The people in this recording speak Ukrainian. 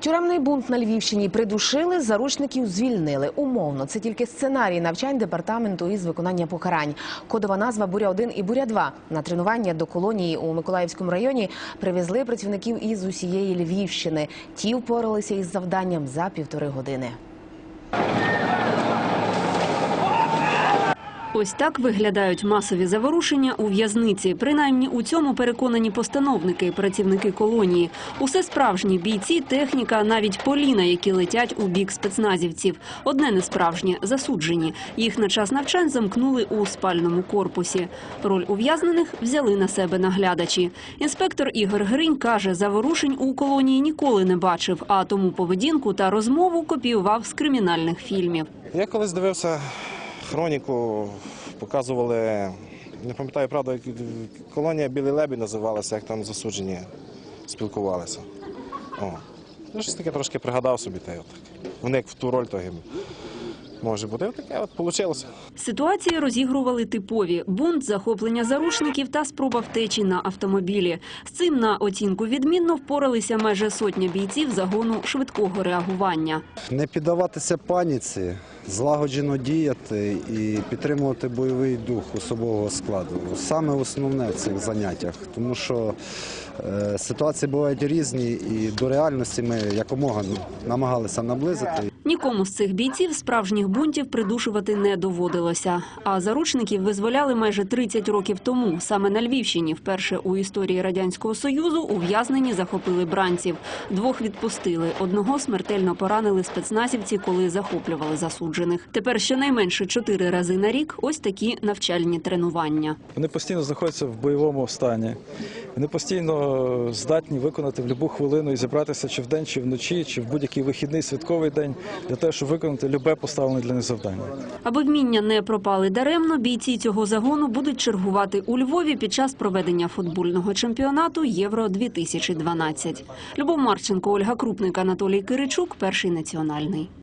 Тюремний бунт на Львівщині придушили, заручників звільнили. Умовно, це тільки сценарій навчань департаменту із виконання покарань. Кодова назва Буря 1 і Буря 2 На тренування до колонії у Миколаївському районі привезли працівників із усієї Львівщини. Ті впоралися із завданням за півтори години. Ось так виглядають масові заворушення у в'язниці. Принаймні у цьому переконані постановники, працівники колонії. Усе справжні бійці, техніка, навіть поліна, які летять у бік спецназівців. Одне не справжнє – засуджені. Їх на час навчань замкнули у спальному корпусі. Роль ув'язнених взяли на себе наглядачі. Інспектор Ігор Гринь каже, заворушень у колонії ніколи не бачив, а тому поведінку та розмову копіював з кримінальних фільмів. Я колись дивився хроніку, показували, не пам'ятаю правда, колонія Білий Лебідь називалася, як там засуджені спілкувалися. О. Я щось таке трошки пригадав собі те. Отак. Вони як в ту роль то може бути. Отаке от вийшло. Ситуації розігрували типові – бунт, захоплення заручників та спроба втечі на автомобілі. З цим на оцінку відмінно впоралися майже сотня бійців загону швидкого реагування. Не піддаватися паніці, злагоджено діяти і підтримувати бойовий дух особового складу. Саме основне в цих заняттях, тому що е, ситуації бувають різні, і до реальності ми якомога намагалися наблизити. Нікому з цих бійців справжніх бунтів придушувати не доводилося. А заручників визволяли майже 30 років тому. Саме на Львівщині вперше у історії Радянського Союзу ув'язнені захопили бранців. Двох відпустили. Одного смертельно поранили спецназівці, коли захоплювали засуджених. Тепер щонайменше чотири рази на рік ось такі навчальні тренування. Вони постійно знаходяться в бойовому стані. Вони постійно здатні виконати в будь-яку хвилину і зібратися чи вдень, чи вночі, чи в будь-який вихідний святковий день для того, щоб виконати любе поставлене для них завдання. Аби вміння не пропали даремно, бійці цього загону будуть чергувати у Львові під час проведення футбольного чемпіонату Євро 2012. Любов Марченко, Ольга Крупник, Анатолій Киричук, перший національний.